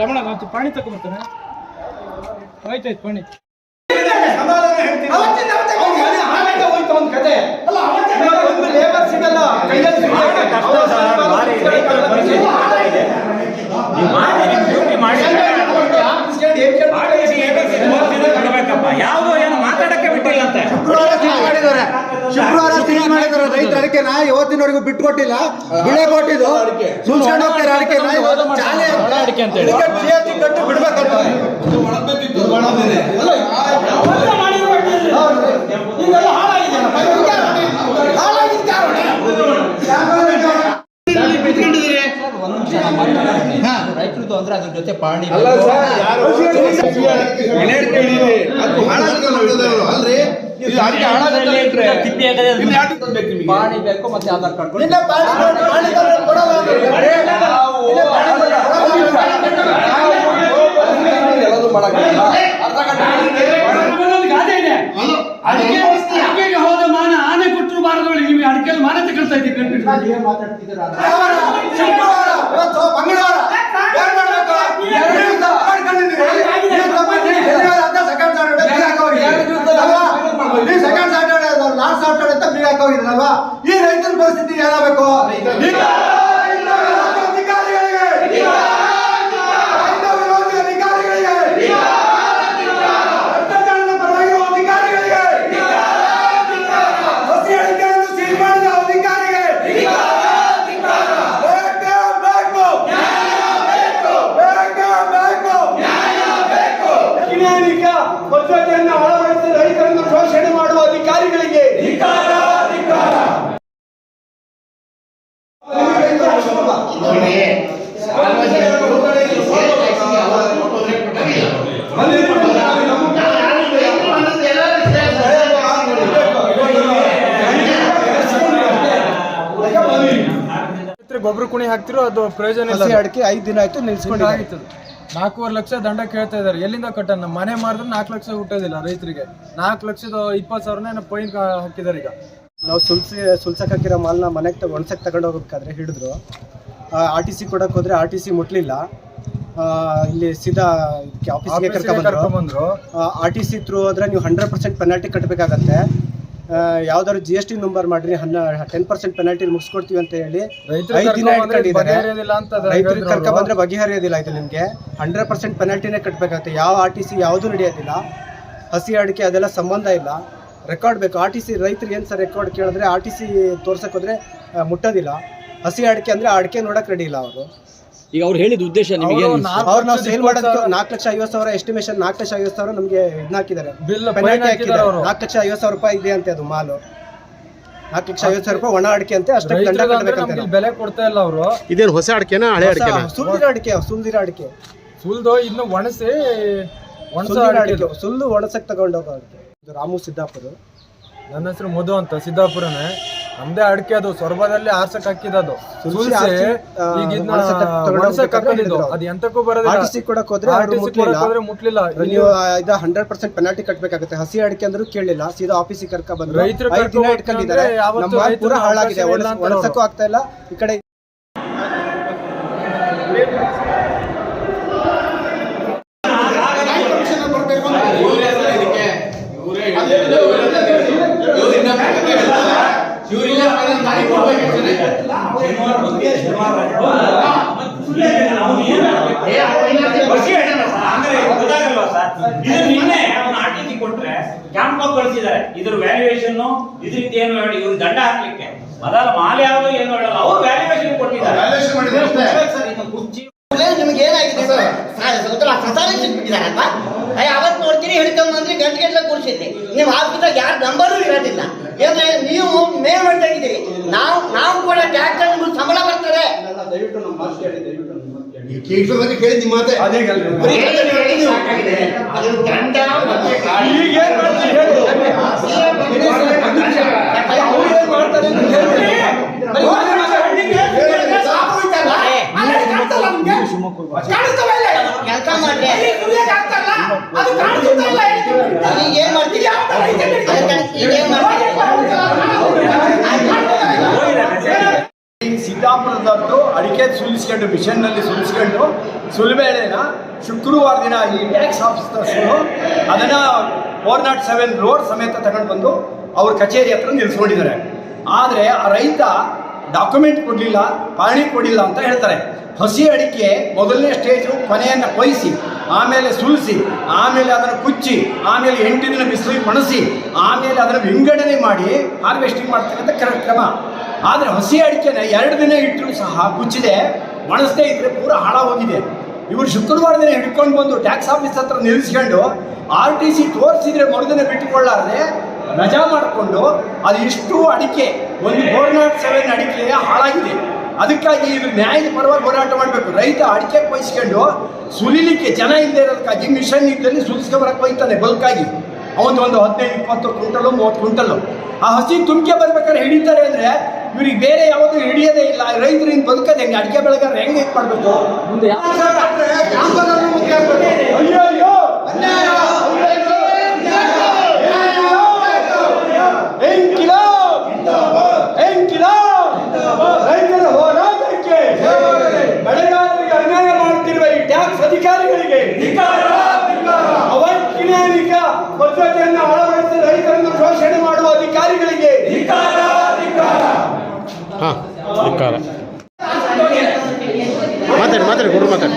ರಮಣ ನಾನು ಪಾಣಿ ತಗೊಂಡ್ಬರ್ತಾನೆ ಆಯ್ತಾಯ್ತು ಪಾಣಿ ಹೋಯ್ತು ಅವ್ನ್ ಕತೆ. ಇವಾಗ ಒಂದು ಲೇಬರ್ ಸಿಗಲ್ಲ ಕೈಯಲ್ಲಿ ಸಿಗಲ್ಲ. ಕಷ್ಟ ಸರ್, ಭಾರಿ ರೈತರ ಪರಿಸ್ಥಿತಿ ಕಷ್ಟ ಇದೆ. ನೀವು ಮಾಡಿ, ನೀವು ಡ್ಯೂಟಿ ಮಾಡಿ. ಆಫೀಸ್ಗೆ ಏನ್ ಕೇಳ್ತಾರೆ? ಆರ್ಟಿಸಿ ಏಜೆನ್ಸಿ ಮೂವತ್ತು ದಿನ ಕೊಡ್ಬೇಕಪ್ಪ. ಯಾವ್ದು ಏನು ಮಾತಾಡಕ್ಕೆ ಬಿಟ್ಟಿಲ್ಲ ಅಂತೆ ಶುಕ್ರವಾರ ಸೀಲ್ ಮಾಡಿದ್ದಾರೆ ಶುಕ್ರವಾರ ಸೀಲ್ ಮಾಡಿದ್ದಾರೆ ರೈತರ ಅಡಿಕೆನ ಇವತ್ತಿನವರೆಗೂ ಬಿಟ್ಕೊಟ್ಟಿಲ್ಲ ಬಿಳೆ ಕೊಟ್ಟಿದ್ದು ಸುಲ್ಸ್ಕೊಂಡು ಹೋಗ್ತಾರೆ ಇವತ್ತು ಅಡಿಕೆ ಅಂತ ಹೇಳಿ GST ಕಟ್ಟು ಬಿಡ್ಬೇಕಂತ ರೈತರದ್ದು ಅಂದ್ರೆ ಅದ್ರ ಜೊತೆ ಪಾಣಿ ತಿಪ್ಪಿ ಆಗದೆ ನಿಮಗೆ? ಪಾಣಿ ಬೇಕು ಮತ್ತೆ ಆಧಾರ್ ಕಾರ್ಡ್ ಕೊಡು, ಪಾಣಿ ಕೊಡು, ಕೊಡಲ್ಲ ಗಾದೆ ಇದೆ ಅಡಿಕೆಗೆ ಹೋದ ಮಾನ ಆನೆ ಕೊಟ್ಟರು ಬಾರದವಳಿ ನಿಮಗೆ ಅಡಿಕೆಯಲ್ಲಿ ಮಾನ ತಗೊಳ್ತಾ ಇದ್ದೀವಿ ಇವತ್ತು ಮಂಗಳವಾರ. ಏನ್ ಎರಡು ಮಾಡ್ಕೊಂಡಿದ್ದೀರಿ. Saturday ಅಂತ ಬೀಗ ಹಾಕೋಗಿದ್ದೀರಲ್ವಾ? ಈ ರೈತರ ಪರಿಸ್ಥಿತಿ ಏನಾಗಬೇಕು ಅಧಿಕಾರಿಗಳಿಗೆ ರೈತ ವಿರೋಧಿ ಅಧಿಕಾರಿಗಳಿಗೆ ಭ್ರಷ್ಟಾಚಾರದ ಪರವಾಗಿರುವ ಅಧಿಕಾರಿಗಳಿಗೆ ಹಸಿ ಅಡಿಕೆಯನ್ನು ಸೀಲ್ ಮಾಡಿದ ಅಧಿಕಾರಿಗೆ ಬೇಕೇ ಬೇಕು ಬೇಕೇ ಬೇಕು ವೈಜ್ಞಾನಿಕ ಪದ್ಧತಿಯನ್ನು ಅಳವಡಿಸಿ ರೈತರನ್ನು ಶೋಷಣೆ ಮಾಡುವ ಅಧಿಕಾರಿಗಳಿಗೆ ಗೊಬ್ಬರ ಕುಣಿ ಹಾಕ್ತಿರೋ ಅದು ಪ್ರಯೋಜನ ಇಲ್ಲ ಅಡಿಕೆ ಐದು ದಿನ ಆಯ್ತು ನಿಲ್ಸ್ಕೊಂಡು ಆಗಿತ್ತು ನಾಲ್ಕೂವರೆ ಲಕ್ಷ ದಂಡ ಕೇಳ್ತಾ ಇದ್ದಾರೆ. ಎಲ್ಲಿಂದ ಕಟ್ಟ ನಮ್ಮ ಮನೆ ಮಾರಿದ್ರೆ ನಾಲ್ಕು ಲಕ್ಷ ಹುಟ್ಟೋದಿಲ್ಲ ರೈತರಿಗೆ. ನಾಲ್ಕು ಲಕ್ಷದ ಇಪ್ಪತ್ತು ಸಾವಿರನೇ ಪೈನ್ ಹಾಕಿದ್ದಾರೆ ಈಗ. ನಾವು ಸುಲ್ಸಿ ಸುಲ್ಸಕ್ಕೆ ಹಾಕಿರೋ ಮಾಲ್ನ ಮನೆಗೆ ಒಣಸಕ್ಕೆ ತಗೊಂಡು ಹೋಗ್ಬೇಕಾದ್ರೆ ಹಿಡಿದ್ರು. ಆರ್ ಟಿ ಸಿ ಕೊಡಕ್ಕೆ ಹೋದ್ರೆ ಆರ್ ಟಿ ಸಿ ಮುಟ್ಲಿಲ್ಲ. ಆ, ಇಲ್ಲಿ ಸೀದಾ ಇದಕ್ಕೆ ಆಫೀಸ್ಗೆ ಕರ್ಕೊಂಡ್ಬಂದ್ರು ಕರ್ಕೊಂಡ್ಬಂದ್ರು ಆರ್ ಟಿ ಸಿ ಥ್ರೂ ಹೋದ್ರೆ ನೀವು ಹಂಡ್ರೆಡ್ ಪರ್ಸೆಂಟ್ ಪೆನಾಲ್ಟಿ ಕಟ್ಟಬೇಕಾಗತ್ತೆ ಯಾವ್ದಾದ್ರು ಜಿ ಎಸ್ ಟಿ ನಂಬರ್ ಮಾಡ್ರಿ ಹನ್ನ ಟೆನ್ ಪರ್ಸೆಂಟ್ ಪೆನಾಲ್ಟಿ ಮುಗಿಸ್ಕೊಡ್ತೀವಿ ಅಂತ ಹೇಳಿ ರೈತರು ಐದು ದಿನ ಇಟ್ಕೊಂಡಿದ್ದಾರೆ ರೈತರಿಗೆ ಕರ್ಕ ಬಂದ್ರೆ ಬಗೆಹರಿಯೋದಿಲ್ಲ ಇದು ನಿಮಗೆ. ಹಂಡ್ರೆಡ್ ಪರ್ಸೆಂಟ್ ಪೆನಾಲ್ಟಿನೇ ಕಟ್ಟಬೇಕಾಗುತ್ತೆ ಯಾವ ಆರ್ ಟಿ ಸಿ ಯಾವುದೂ ನಡೆಯೋದಿಲ್ಲ. ಹಸಿ ಅಡಿಕೆ ಅದೆಲ್ಲ ಸಂಬಂಧ ಇಲ್ಲ. ರೆಕಾರ್ಡ್ ಬೇಕು. ಆರ್ ಟಿ ಸಿ ರೈತರಿಗೆ ಏನು ಸರ್ ರೆಕಾರ್ಡ್ ಕೇಳಿದ್ರೆ ಆರ್ ಟಿ ಸಿ ತೋರ್ಸಕ್ಕೆ ಹೋದ್ರೆ ಮುಟ್ಟೋದಿಲ್ಲ. ಹಸಿ ಅಡಿಕೆ ಅಂದ್ರೆ ಅಡಿಕೆ ನೋಡಕ್ ರೆಡಿ ಇಲ್ಲ ಅವರು. ಈಗ ಅವ್ರು ಹೇಳಿದ ಉದ್ದೇಶ ನಿಮಗೆ ಅವ್ರು ನಾವು ಸೇಲ್ ಮಾಡೋದಕ್ಕೆ ನಾಲ್ಕು ಲಕ್ಷ ಐವತ್ ಸಾವಿರ ಎಸ್ಟಿಮೇಷನ್ ನಾಲ್ಕು ಲಕ್ಷ ಐವತ್ತು ಸಾವಿರ ನಮಗೆ ಇದನ್ನ ಹಾಕಿದ್ದಾರೆ. ಬಿಲ್ ಪೆನಾಲ್ಟಿ ಫೈನ್ ಹಾಕಿದ್ದಾರೆ ಅವರು. ನಾಲ್ಕು ಲಕ್ಷ ಐವತ್ ಸಾವಿರ ರೂಪಾಯಿ ಇದೆ ಅಂತೆ ಅದು ಮಾಲು. ನಾಲ್ಕು ಲಕ್ಷ ಐವತ್ತು ಸಾವಿರ ರೂಪಾಯಿ ಒಣ ಅಡಿಕೆ ಅಂತೆ ಅಷ್ಟೇ ದಂಡ ರೈತರಿಗೆ ಅಂದ್ರೆ ಕಟ್ಟಬೇಕಂತೆ ನಮ್ಗೆ ಬೆಲೆ ಕೊಡ್ತಾ ಇಲ್ಲ ಅವರು. ಇದೇನು ಹೊಸ ಅಡಿಕೆನಾ ಹಳೆ ಅಡಿಕೆನಾ? ಸುಲ್ದಿರ ಅಡಿಕೆ ಸುಲ್ದಿರೋ ಅಡಿಕೆ. ಸುಲ್ದು ಇನ್ನು ಒಣಸಿ ಒಣಸ ಸುಲ್ದಿರೋ ಅಡಿಕೆ ಸುಲ್ದು ಒಣಸಕ್ ತಗೊಂಡೋಗೋ ಅಡಿಕೆ. ಇದು ರಾಮು ಸಿದ್ದಾಪುರ. ನನ್ನ ಹೆಸರು ಮಧು ಅಂತ ಸಿದ್ದಾಪುರನೇ. ನಮ್ದೇ ಅಡಿಕೆ ಅದು ಸೊರಬದಲ್ಲಿ ಆರ್ಸಕ್ ಹಾಕಿದ್ದು. ಅದು ಎಂತಕ್ಕೂ ಬರೋದಿಲ್ಲ. ಮುಟ್ಲಿಲ್ಲ. ನೀವು ಇದು ಹಂಡ್ರೆಡ್ ಪರ್ಸೆಂಟ್ ಪೆನಾಲ್ಟಿ ಕಟ್ಬೇಕಾಗುತ್ತೆ. ಹಸಿ ಅಡಿಕೆ ಅಂದ್ರೂ ಕೇಳಿಲ್ಲ ಸೀದಾ ಆಫೀಸಿಗೆ ಕರ್ಕ ಬಂದ್ರು. ರೈತ್ರು ಇಟ್ಕೊಂಡಿದ್ದಾರೆ. ಹಾಳಾಗಿದೆ. ಒಣಸಕ್ಕೂ ಆಗ್ತಾ ಇಲ್ಲ. ಈ ಕಡೆ ಗೊತ್ತಾಗಲ್ವಾ ಸರ್ ಇದು ನಿನ್ನೆ ಅವನು ಕೊಟ್ರೆ ಕ್ಯಾಂಪ್ ಕಳಿಸಿದ್ದಾರೆ. ಇದ್ರ ವ್ಯಾಲ್ಯೂಯೇಷನ್ ಇದ್ರಿಂದ ಏನು ಹೇಳಿ ಇವ್ರು ದಂಡ ಹಾಕ್ಲಿಕ್ಕೆ. ಮೊದಲ ಮಾಲೆ ಯಾವುದು ಏನು ಹೇಳಲ್ಲ. ಅವ್ರು ವ್ಯಾಲ್ಯೂಯೇಷನ್ ಕೊಟ್ಟಿದ್ದಾರೆ. ನಿಮ್ಗೆ ಏನಾಗಿದೆ ಉತ್ತರ ಸಸಾನೆ ಸಿಕ್ಬಿಟ್ಟಿದಾರಪ್ಪ ಅಯ್ಯ ಅವತ್ತು ನೋಡ್ತೀನಿ ಗಂಟೆ ಗಂಟೆ ಕೂರಿಸಿದ್ರಿ ನೀವು ಆಫೀಸಾಗ ಯಾರ ನಂಬರು ಇರೋದಿಲ್ಲ. ಯಾಕಂದ್ರೆ ನೀವು ಮೇಲ್ ಇದ್ದೀರಿ ನಾವು ನಾವು ಕೂಡ ಟ್ಯಾಕ್ಸ್ ಸಂಬಳ ಬರ್ತದೆ ಮಾತೆ? ಕಾಣಿಸ್ತವೆ ಇಲ್ಲೇ? ಕೆಲಸ ಮಾಡಿ? ಅದು ಕಾಣಿಸುತ್ತಾ ಸಿದ್ದಾಪುರದವ್ರದ್ದು ಅಡಿಕೆ ಸುಲಿಸ್ಕೊಂಡು, ಮಿಷನ್ನಲ್ಲಿ ಸುಲಿಸ್ಕೊಂಡು, ಸುಲಿಬೇಳೆನ ಶುಕ್ರವಾರ ದಿನ ಈ ಟ್ಯಾಕ್ಸ್ ಆಫೀಸರ್ಸ್ಗಳು ಅದನ್ನು ಫೋರ್ ನಾಟ್ ಸೆವೆನ್ ರೋಡ್ ಸಮೇತ ತಗೊಂಡು ಬಂದು ಅವ್ರ ಕಚೇರಿ ಹತ್ರ ನಿಲ್ಲಿಸ್ಕೊಂಡಿದ್ದಾರೆ ಆದರೆ ಆ ರೈತ ಡಾಕ್ಯುಮೆಂಟ್ ಕೊಡಲಿಲ್ಲ, ಪಾಣಿ ಕೊಡಲಿಲ್ಲ ಅಂತ ಹೇಳ್ತಾರೆ. ಹಸಿ ಅಡಿಕೆ ಮೊದಲನೇ ಸ್ಟೇಜು ಕೊನೆಯನ್ನು ಕೊಯ್ಸಿ, ಆಮೇಲೆ ಸುಲಿಸಿ, ಆಮೇಲೆ ಅದನ್ನು ಕುಚ್ಚಿ, ಆಮೇಲೆ ಎಂಟು ದಿನ ಒಣಸಿ ಆಮೇಲೆ ಅದನ್ನು ವಿಂಗಡಣೆ ಮಾಡಿ ಹಾರ್ವೆಸ್ಟಿಂಗ್ ಮಾಡ್ತಕ್ಕಂಥ ಕ್ರ- ಕ್ರಮ ಆದರೆ ಹಸಿ ಅಡಿಕೆನ ಎರಡು ದಿನ ಇಟ್ಟರು ಸಹ ಕುಚ್ಚಿದೆ ಒಣಸದೇ ಇದ್ದರೆ ಪೂರ ಹಾಳಾಗೋಗಿದೆ. ಇವರು ಶುಕ್ರವಾರ ದಿನ ಹಿಡ್ಕೊಂಡು ಬಂದು ಟ್ಯಾಕ್ಸ್ ಆಫೀಸ್ ಹತ್ರ ನಿಲ್ಲಿಸ್ಕೊಂಡು ಆರ್ ಟಿ ಸಿ ತೋರಿಸಿದ್ರೆ ಮರುದಿನ ಬಿಟ್ಟುಕೊಳ್ಳಾರ್ದೆ ರಜಾ ಮಾಡಿಕೊಂಡು ಅದು ಇಷ್ಟು ಅಡಿಕೆ, ಒಂದು ಫೋರ್ ನಾಟ್ ಸೆವೆನ್ ಅಡಿಕೆ ಹಾಳಾಗಿದೆ. ಅದಕ್ಕಾಗಿ ಇದು ನ್ಯಾಯದ ಪರವಾಗಿ ಹೋರಾಟ ಮಾಡಬೇಕು. ರೈತ ಅಡಿಕೆ ಕೊಯ್ಸ್ಕೊಂಡು ಸುಲಿಲಿಕ್ಕೆ ಜನ ಇಲ್ಲದೆ ಇರೋದಕ್ಕಾಗಿ ಮಿಷನ್ ಇದ್ದಲ್ಲಿ ಸುಲಿಸ್ಕೊಬರಕ್ಕೆ ಹೋಯ್ತಾನೆ ಬಲ್ಕಾಗಿ. ಅವನು ಒಂದು ಹದಿನೈದು ಇಪ್ಪತ್ತು ಕ್ವಿಂಟಲು ಮೂವತ್ತು ಕ್ವಿಂಟಲು. ಆ ಹಸಿ ತುಂಬಿಕೆ ಬರ್ಬೇಕಾದ್ರೆ ಹಿಡಿತಾರೆ ಅಂದರೆ ಇವ್ರಿಗೆ ಬೇರೆ ಯಾವುದು ಹಿಡಿಯೋದೇ ಇಲ್ಲ. ರೈತರಿಂದ ಬದುಕೋದು ಹೆಂಗೆ? ಅಡಿಕೆ ಬೆಳೆಗಾರ ಹೆಂಗೆ ಇದು ಮಾಡಬೇಕು? ಮುಂದೆ ಹಾಂ ಧಿಕ್ಕಾರ ಮಾತಾಡಿ ಮಾತಾಡಿ ಕೊಡ್ರು ಮಾತಾಡಿ.